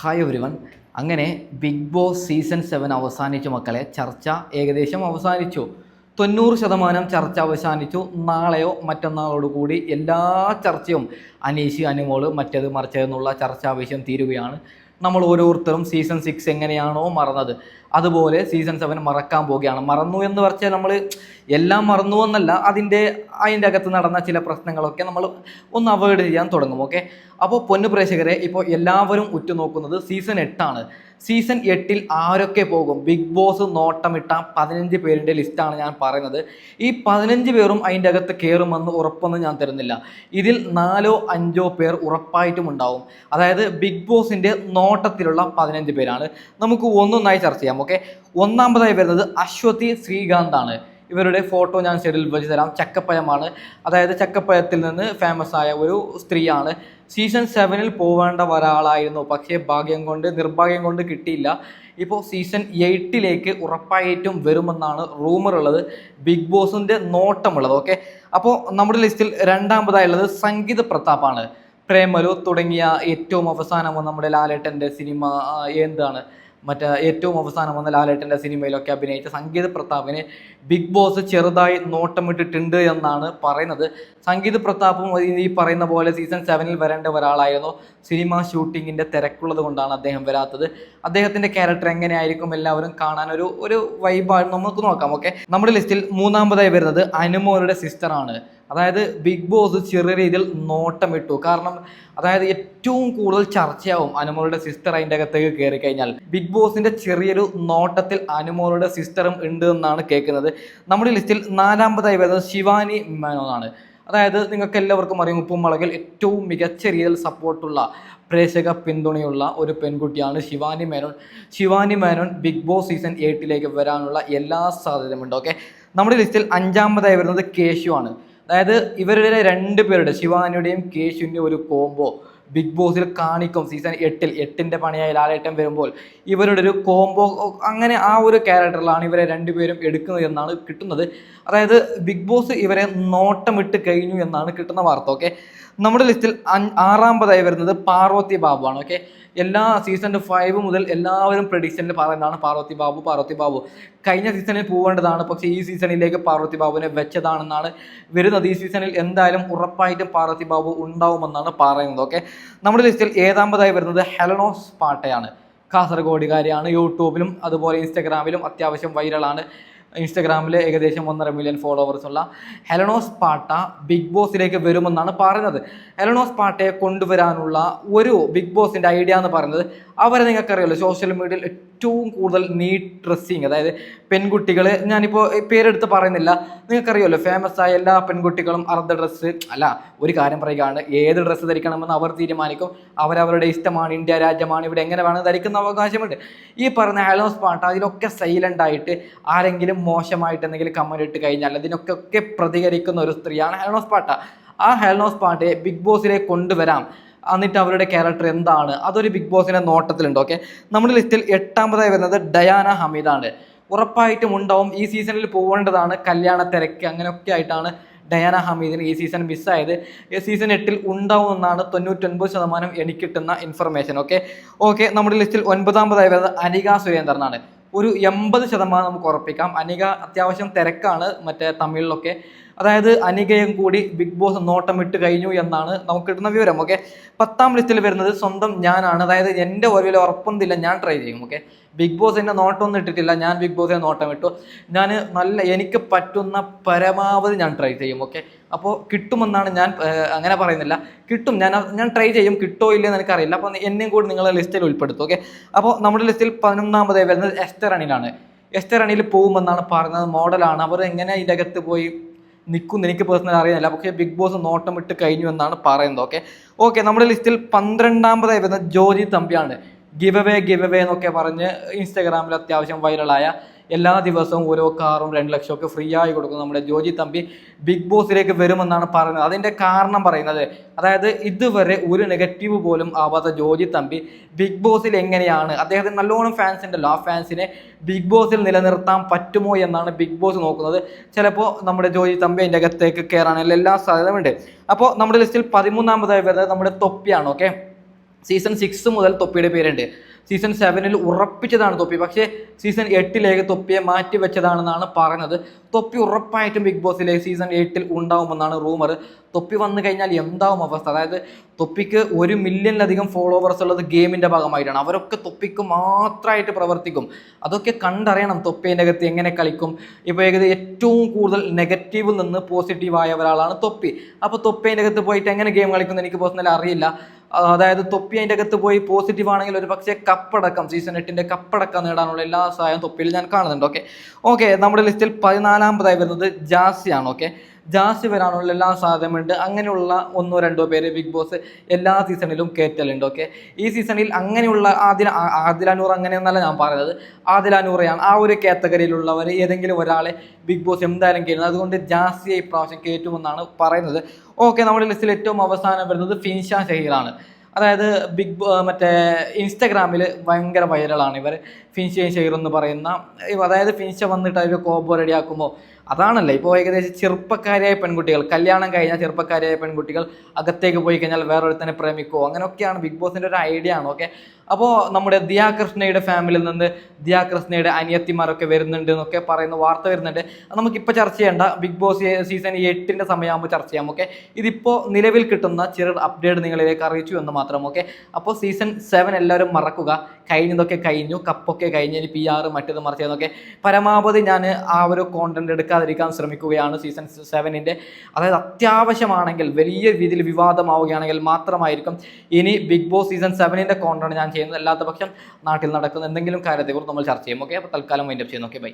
Hi everyone അങ്ങനെ Bigg Boss season seven അവസാനിച്ചു മക്കളെ. ചർച്ച ഏകദേശം അവസാനിച്ചു. തൊണ്ണൂറ് ശതമാനം ചർച്ച അവസാനിച്ചു. നാളെയോ മറ്റന്നാളോട് കൂടി എല്ലാ ചർച്ചയും അനീഷ് അനുമോൾ മറ്റേത് മറിച്ചതെന്നുള്ള ചർച്ചാവശ്യം തീരുകയാണ്. നമ്മൾ ഓരോരുത്തരും സീസൺ സിക്സ് എങ്ങനെയാണോ മറന്നത്. അതുപോലെ സീസൺ സെവൻ മറക്കാൻ പോവുകയാണ്. മറന്നു എന്ന് പറഞ്ഞാൽ നമ്മൾ എല്ലാം മറന്നു എന്നല്ല അതിന്റെ അതിന്റെ അകത്ത് നടന്ന ചില പ്രശ്നങ്ങളൊക്കെ നമ്മൾ ഒന്ന് അവോയ്ഡ് ചെയ്യാൻ തുടങ്ങും ഓക്കെ അപ്പോൾ പൊന്നു പ്രേക്ഷകരെ ഇപ്പോൾ എല്ലാവരും ഉറ്റുനോക്കുന്നത് സീസൺ എട്ടാണ്. സീസൺ എട്ടിൽ ആരൊക്കെ പോകും? ബിഗ് ബോസ് നോട്ടമിട്ട പതിനഞ്ച് പേരിന്റെ ലിസ്റ്റാണ് ഞാൻ പറയുന്നത്. ഈ പതിനഞ്ച് പേരും അതിന്റെ അകത്ത് കയറുമെന്ന് ഉറപ്പൊന്നും ഞാൻ തരുന്നില്ല. ഇതിൽ നാലോ അഞ്ചോ പേർ ഉറപ്പായിട്ടും ഉണ്ടാവും. അതായത് ബിഗ് ബോസിന്റെ നോട്ടത്തിലുള്ള പതിനഞ്ച് പേരാണ്. നമുക്ക് ഒന്നൊന്നായി ചർച്ച ചെയ്യാം. ഓക്കെ ഒന്നാമതായി വരുന്നത് അശ്വതി ശ്രീകാന്താണ്. ഇവരുടെ ഫോട്ടോ ഞാൻ സൈഡിൽ വെച്ച് തരാം. ചക്കപ്പഴമാണ്. അതായത് ചക്കപ്പഴത്തിൽ നിന്ന് ഫേമസ് ആയ ഒരു സ്ത്രീയാണ്. സീസൺ സെവനിൽ പോവേണ്ട ഒരാളായിരുന്നു. പക്ഷേ ഭാഗ്യം കൊണ്ട് നിർഭാഗ്യം കൊണ്ട് കിട്ടിയില്ല. ഇപ്പോൾ സീസൺ എയ്റ്റിലേക്ക് ഉറപ്പായിട്ടും വരുമെന്നാണ് റൂമർ ഉള്ളത്. ബിഗ് ബോസിന്റെ നോട്ടമുള്ളത്. ഓക്കെ അപ്പോൾ നമ്മുടെ ലിസ്റ്റിൽ രണ്ടാമതായുള്ളത് സംഗീത പ്രതാപ്പാണ് പ്രേമലു തുടങ്ങിയ ഏറ്റവും അവസാനം നമ്മുടെ ലാലേട്ടന്റെ സിനിമ എന്താണ് മറ്റേ ഏറ്റവും അവസാനം വന്ന ലാലേട്ടന്റെ സിനിമയിലൊക്കെ അഭിനയിച്ച സംഗീത പ്രതാപിനെ ബിഗ് ബോസ് ചെറുതായി നോട്ടമിട്ടിട്ടുണ്ട് എന്നാണ് പറയുന്നത്. സംഗീത പ്രതാപും ഈ പറയുന്ന പോലെ സീസൺ സെവനിൽ വരേണ്ട ഒരാളായിരുന്നു. സിനിമ ഷൂട്ടിങ്ങിന്റെ തിരക്കുള്ളത് കൊണ്ടാണ് അദ്ദേഹം വരാത്തത്. അദ്ദേഹത്തിന്റെ ക്യാരക്ടർ എങ്ങനെയായിരിക്കും എല്ലാവരും കാണാൻ ഒരു ഒരു വൈബാണ് നമുക്ക് നോക്കാം ഓക്കെ നമ്മുടെ ലിസ്റ്റിൽ മൂന്നാമതായി വരുന്നത് അനുമോളുടെ സിസ്റ്ററാണ് അതായത് ബിഗ് ബോസ് ചെറിയ രീതിയിൽ നോട്ടമിട്ടു. കാരണം അതായത് ഏറ്റവും കൂടുതൽ ചർച്ചയാവും അനുമോളുടെ സിസ്റ്റർ അതിന്റെ അകത്തേക്ക് കയറി കഴിഞ്ഞാൽ. ബിഗ് ബോസിന്റെ ചെറിയൊരു നോട്ടത്തിൽ അനുമോളുടെ സിസ്റ്ററും ഉണ്ട് എന്നാണ് കേൾക്കുന്നത്. നമ്മുടെ ലിസ്റ്റിൽ നാലാമതായി വരുന്നത് ശിവാനി മേനോനാണ് അതായത് നിങ്ങൾക്ക് എല്ലാവർക്കും അറിയാം ഉപ്പും മുളകിൽ ഏറ്റവും മികച്ച രീതിയിൽ സപ്പോർട്ടുള്ള പ്രേക്ഷക പിന്തുണയുള്ള ഒരു പെൺകുട്ടിയാണ് Shivani Menon. Shivani Menon Bigg Boss season എയ്റ്റിലേക്ക് വരാനുള്ള എല്ലാ സാധ്യതയുമുണ്ട്. ഓക്കെ നമ്മുടെ ലിസ്റ്റിൽ അഞ്ചാമതായി വരുന്നത് കേശു ആണ്. അതായത് ഇവരുടെ രണ്ട് പേരുടെ ശിവാനിയുടെയും കേശുവിന്റെയും ഒരു കോംബോ ബിഗ് ബോസിൽ കാണിക്കും സീസൺ എട്ടിൽ. എട്ടിന്റെ പണിയായി ലാലേട്ടൻ വരുമ്പോൾ ഇവരുടെ ഒരു കോംബോ അങ്ങനെ ആ ഒരു ക്യാരക്ടറിലാണ് ഇവരെ രണ്ടുപേരും എടുക്കുന്നത് എന്നാണ് കിട്ടുന്നത്. അതായത് ബിഗ് ബോസ് ഇവരെ നോട്ടമിട്ട് കഴിഞ്ഞു എന്നാണ് കിട്ടുന്ന വാർത്ത ഓക്കെ നമ്മുടെ ലിസ്റ്റിൽ ആറാമതായി വരുന്നത് പാർവതി ബാബു ആണ് ഓക്കെ എല്ലാ സീസൺ ഫൈവ് മുതൽ എല്ലാവരും പ്രഡിക്ഷനിൽ പറയുന്നതാണ് പാർവതി ബാബു പാർവതി ബാബു. കഴിഞ്ഞ സീസണിൽ പോകേണ്ടതാണ് പക്ഷേ ഈ സീസണിലേക്ക് പാർവതി ബാബുവിനെ വെച്ചതാണെന്നാണ് വരുന്നത്. ഈ സീസണിൽ എന്തായാലും ഉറപ്പായിട്ടും പാർവതി ബാബു ഉണ്ടാവുമെന്നാണ് പറയുന്നത് ഓക്കെ നമ്മുടെ ലിസ്റ്റിൽ ഏഴാമതായി വരുന്നത് ഹെലനോസ് പാട്ടയാണ്. കാസർഗോഡുകാരിയാണ് യൂട്യൂബിലും അതുപോലെ ഇൻസ്റ്റഗ്രാമിലും അത്യാവശ്യം വൈറലാണ് ഇൻസ്റ്റഗ്രാമിൽ ഏകദേശം ഒന്നര മില്യൺ ഫോളോവേഴ്സ് ഉള്ള ഹെലനോസ് പാട്ട ബിഗ് ബോസിലേക്ക് വരുമെന്നാണ് പറയുന്നത്. ഹെലനോസ് പാട്ടയെ കൊണ്ടുവരാനുള്ള ഒരു ബിഗ് ബോസിന്റെ ഐഡിയ എന്ന് പറയുന്നത് അവരെ നിങ്ങൾക്കറിയാലോ സോഷ്യൽ മീഡിയയിൽ ഏറ്റവും കൂടുതൽ നീറ്റ് ഡ്രസ്സിങ് അതായത് പെൺകുട്ടികൾ ഞാനിപ്പോൾ പേരെടുത്ത് പറയുന്നില്ല നിങ്ങൾക്കറിയാമല്ലോ ഫേമസ് ആയ എല്ലാ പെൺകുട്ടികളും അർദ്ധ ഡ്രസ്സ് അല്ല ഒരു കാര്യം പറയുകയാണ് ഏത് ഡ്രസ്സ് ധരിക്കണമെന്ന് അവർ തീരുമാനിക്കും അവരവരുടെ ഇഷ്ടമാണ് ഇന്ത്യ രാജ്യമാണ് ഇവിടെ എങ്ങനെ വേണം ധരിക്കുന്ന അവകാശമുണ്ട്. ഈ പറഞ്ഞ ഹെലോസ് പാട്ട് അതിലൊക്കെ സൈലന്റ് ആയിട്ട് ആരെങ്കിലും മോശമായിട്ട് എന്തെങ്കിലും കമന്റ് ഇട്ട് കഴിഞ്ഞാൽ അതിനൊക്കെ പ്രതികരിക്കുന്ന ഒരു സ്ത്രീയാണ് ഹെൽനോസ് പാട്ട. ആ ഹെൽനോസ് പാട്ടയെ ബിഗ് ബോസിലേക്ക് കൊണ്ടുവരാം. എന്നിട്ട് അവരുടെ ക്യാരക്ടർ എന്താണ്? അതൊരു ബിഗ് ബോസിന്റെ നോട്ടത്തിലുണ്ട് ഓക്കെ നമ്മുടെ ലിസ്റ്റിൽ എട്ടാമതായി വരുന്നത് ഡയാന ഹമീദാണ്. ഉറപ്പായിട്ടും ഉണ്ടാവും ഈ സീസണിൽ പോകേണ്ടതാണ് കല്യാണ തിരക്ക്. അങ്ങനെയൊക്കെ ആയിട്ടാണ് ഡയാന ഹമീദിന് ഈ സീസൺ മിസ്സായത് സീസൺ എട്ടിൽ ഉണ്ടാവും എന്നാണ് തൊണ്ണൂറ്റൊൻപത് ശതമാനം എനിക്ക് കിട്ടുന്ന ഇൻഫർമേഷൻ ഓക്കെ ഓക്കെ നമ്മുടെ ലിസ്റ്റിൽ ഒൻപതാമതായി വരുന്നത് അനിക സുരേന്ദ്രനാണ്. ഒരു എൺപത് ശതമാനം നമുക്ക് ഉറപ്പിക്കാം. അനിക അത്യാവശ്യം തിരക്കാണ്. മറ്റേ തമിഴിലൊക്കെ അതായത് അനികയും കൂടി ബിഗ് ബോസ് നോട്ടമിട്ട് കഴിഞ്ഞു എന്നാണ് നമുക്ക് കിട്ടുന്ന വിവരം ഓക്കെ പത്താം ലിസ്റ്റിൽ വരുന്നത് സ്വന്തം ഞാനാണ്. അതായത് എന്റെ ഓരോ ഉറപ്പൊന്നുമില്ല ഞാൻ ട്രൈ ചെയ്യും ഓക്കെ ബിഗ് ബോസ് എന്നെ നോട്ടമൊന്നും ഇട്ടിട്ടില്ല ഞാൻ ബിഗ് ബോസിനെ നോട്ടം ഇട്ടു. ഞാൻ നല്ല എനിക്ക് പറ്റുന്ന പരമാവധി ഞാൻ ട്രൈ ചെയ്യും ഓക്കെ അപ്പോൾ കിട്ടുമെന്നാണ് ഞാൻ അങ്ങനെ പറയുന്നില്ല. കിട്ടും ഞാൻ ഞാൻ ട്രൈ ചെയ്യും കിട്ടോ ഇല്ലെന്ന് എനിക്കറിയില്ല. അപ്പോൾ എന്നെയും കൂടി നിങ്ങളെ ലിസ്റ്റിൽ ഉൾപ്പെടുത്തും ഓക്കെ അപ്പോൾ നമ്മുടെ ലിസ്റ്റിൽ പതിനൊന്നാമതായി വരുന്നത് എസ്റ്റർ അണിലാണ് എസ്റ്റർ അണിയിൽ പോകുമെന്നാണ് പറയുന്നത് മോഡലാണ് അവർ എങ്ങനെ ഇതിന്റെ അകത്ത് പോയി നിൽക്കും എനിക്ക് പേഴ്സണൽ അറിയുന്നില്ല. പക്ഷേ ബിഗ് ബോസ് നോട്ടം ഇട്ട് കഴിഞ്ഞു എന്നാണ് പറയുന്നത്. ഓക്കെ ഓക്കെ നമ്മുടെ ലിസ്റ്റിൽ പന്ത്രണ്ടാമതായി വരുന്ന ജോജി തമ്പിയാണ്. ഗിവ് അവേ ഗിവ് എന്നൊക്കെ പറഞ്ഞ് ഇൻസ്റ്റാഗ്രാമിൽ അത്യാവശ്യം വൈറലായ എല്ലാ ദിവസവും ഓരോ കാറും രണ്ട് ലക്ഷമൊക്കെ ഫ്രീ ആയി കൊടുക്കും നമ്മുടെ ജോജി തമ്പി ബിഗ് ബോസിലേക്ക് വരുമെന്നാണ് പറയുന്നത്. അതിന്റെ കാരണം പറയുന്നത് അതായത് ഇതുവരെ ഒരു നെഗറ്റീവ് പോലും ആവാത്ത ജോജി തമ്പി ബിഗ് ബോസിൽ എങ്ങനെയാണ്? അദ്ദേഹത്തിന് നല്ലോണം ഫാൻസ് ഉണ്ടല്ലോ. ആ ഫാൻസിനെ ബിഗ് ബോസിൽ നിലനിർത്താൻ പറ്റുമോ എന്നാണ് ബിഗ് ബോസ് നോക്കുന്നത്. ചിലപ്പോൾ നമ്മുടെ ജോജി തമ്പി അതിന്റെ അകത്തേക്ക് കയറാനുള്ള എല്ലാ സാധ്യതയുമുണ്ട് അപ്പോൾ നമ്മുടെ ലിസ്റ്റിൽ പതിമൂന്നാമതായി വരുന്നത് നമ്മുടെ തൊപ്പിയാണ് ഓക്കെ സീസൺ സിക്സ് മുതൽ തൊപ്പിയുടെ പേരുണ്ട്. സീസൺ സെവനിൽ ഉറപ്പിച്ചതാണ് തൊപ്പി. പക്ഷേ സീസൺ എട്ടിലേക്ക് തൊപ്പിയെ മാറ്റി വെച്ചതാണെന്നാണ് പറയുന്നത്. തൊപ്പി ഉറപ്പായിട്ടും ബിഗ് ബോസിലെ സീസൺ എട്ടിൽ ഉണ്ടാവുമെന്നാണ് റൂമർ തൊപ്പി വന്നു കഴിഞ്ഞാൽ എന്താവും അവസ്ഥ? അതായത് തൊപ്പിക്ക് ഒരു മില്യണിലധികം ഫോളോവേഴ്സ് ഉള്ളത് ഗെയിമിന്റെ ഭാഗമായിട്ടാണ്. അവരൊക്കെ തൊപ്പിക്ക് മാത്രമായിട്ട് പ്രവർത്തിക്കും. അതൊക്കെ കണ്ടറിയണം തൊപ്പേന്റെ അകത്ത് എങ്ങനെ കളിക്കും. ഇപ്പോൾ ഏകദേശം ഏറ്റവും കൂടുതൽ നെഗറ്റീവിൽ നിന്ന് പോസിറ്റീവായ ഒരാളാണ് തൊപ്പി. അപ്പോൾ തൊപ്പേന്റെ അകത്ത് പോയിട്ട് എങ്ങനെ ഗെയിം കളിക്കുമെന്ന് എനിക്ക് പേഴ്സണലി അറിയില്ല. അതായത് തൊപ്പി അതിന്റെ അകത്ത് പോയി പോസിറ്റീവ് ആണെങ്കിൽ ഒരു പക്ഷേ കപ്പടക്കം സീസൺ എട്ടിന്റെ കപ്പടക്കം നേടാനുള്ള എല്ലാ സഹായവും തൊപ്പിയിൽ ഞാൻ കാണുന്നുണ്ട് ഓക്കെ ഓക്കെ നമ്മുടെ ലിസ്റ്റിൽ പതിനാലാമതായി വരുന്നത് ജാസിയാണ് ഓക്കെ ജാസി വരാനുള്ള എല്ലാ സാധ്യതയുമുണ്ട്. അങ്ങനെയുള്ള ഒന്നോ രണ്ടോ പേര് ബിഗ് ബോസ് എല്ലാ സീസണിലും കയറ്റലുണ്ട് ഓക്കെ ഈ സീസണിൽ അങ്ങനെയുള്ള ആദില ആദിലാനൂർ അങ്ങനെയെന്നല്ല ഞാൻ പറയുന്നത് ആദിലാനൂറയാണ് ആ ഒരു കാറ്റഗറിയിലുള്ളവർ ഏതെങ്കിലും ഒരാളെ ബിഗ് ബോസ് എന്തായാലും കയറ്റുന്നത് അതുകൊണ്ട് ജാസിയെ ഇപ്രാവശ്യം കയറ്റുമെന്നാണ് പറയുന്നത്. ഓക്കെ നമ്മുടെ ലിസ്റ്റിൽ ഏറ്റവും അവസാനം വരുന്നത് ഫിൻഷ ഷഹീറാണ്. അതായത് ബിഗ് മറ്റേ ഇൻസ്റ്റഗ്രാമിൽ ഭയങ്കര വൈറലാണ് ഇവർ ഫിൻഷയും ഷെയർ എന്ന് പറയുന്ന അതായത് ഫിൻഷ വന്നിട്ട് അവർ കോബോ റെഡിയാക്കുമ്പോൾ അതാണല്ലോ. ഇപ്പോൾ ഏകദേശം ചെറുപ്പക്കാരായ പെൺകുട്ടികൾ കല്യാണം കഴിഞ്ഞ ചെറുപ്പക്കാരായ പെൺകുട്ടികൾ അകത്തേക്ക് പോയി കഴിഞ്ഞാൽ വേറൊരുത്തനെ പ്രേമിക്കുമോ അങ്ങനെയൊക്കെയാണ് ബിഗ് ബോസിന്റെ ഒരു ഐഡിയ ആണ് ഓക്കെ? അപ്പോൾ നമ്മുടെ ദിയാ കൃഷ്ണയുടെ ഫാമിലിയിൽ നിന്ന് ദിയാ കൃഷ്ണയുടെ അനിയത്തിമാരൊക്കെ വരുന്നുണ്ട് എന്നൊക്കെ പറയുന്ന വാർത്ത വരുന്നുണ്ട്. നമുക്കിപ്പോൾ ചർച്ച ചെയ്യേണ്ട. ബിഗ് ബോസ് സീസൺ എട്ടിന്റെ സമയമാകുമ്പോൾ ചർച്ച ചെയ്യാം ഓക്കെ? ഇതിപ്പോൾ നിലവിൽ കിട്ടുന്ന ചെറു അപ്ഡേറ്റ് നിങ്ങളിലേക്ക് അറിയിച്ചു എന്ന് മാത്രം ഓക്കെ? അപ്പോൾ സീസൺ സെവൻ എല്ലാവരും മറക്കുക. കഴിഞ്ഞതൊക്കെ കഴിഞ്ഞു കപ്പൊക്കെ കഴിഞ്ഞ് ഇനി പി ആറ് മറ്റേത് മറിച്ചതെന്നൊക്കെ പരമാവധി ഞാൻ ആ ഒരു കോണ്ടന്റ് എടുക്കാതിരിക്കാൻ ശ്രമിക്കുകയാണ് സീസൺ സെവനിന്റെ അതായത് അത്യാവശ്യമാണെങ്കിൽ വലിയ രീതിയിൽ വിവാദമാവുകയാണെങ്കിൽ മാത്രമായിരിക്കും ഇനി ബിഗ് ബോസ് സീസൺ സെവനിന്റെ കോണ്ടാണ് ഞാൻ ചെയ്യുന്നത്. അല്ലാത്ത പക്ഷം നാട്ടിൽ നടക്കുന്ന എന്തെങ്കിലും കാര്യത്തെക്കുറിച്ച് നമ്മൾ ചർച്ച ചെയ്യും. ഓക്കെ അപ്പോൾ തൽക്കാലം വൈൻഡപ്പ് ചെയ്യുന്നു. Okay bye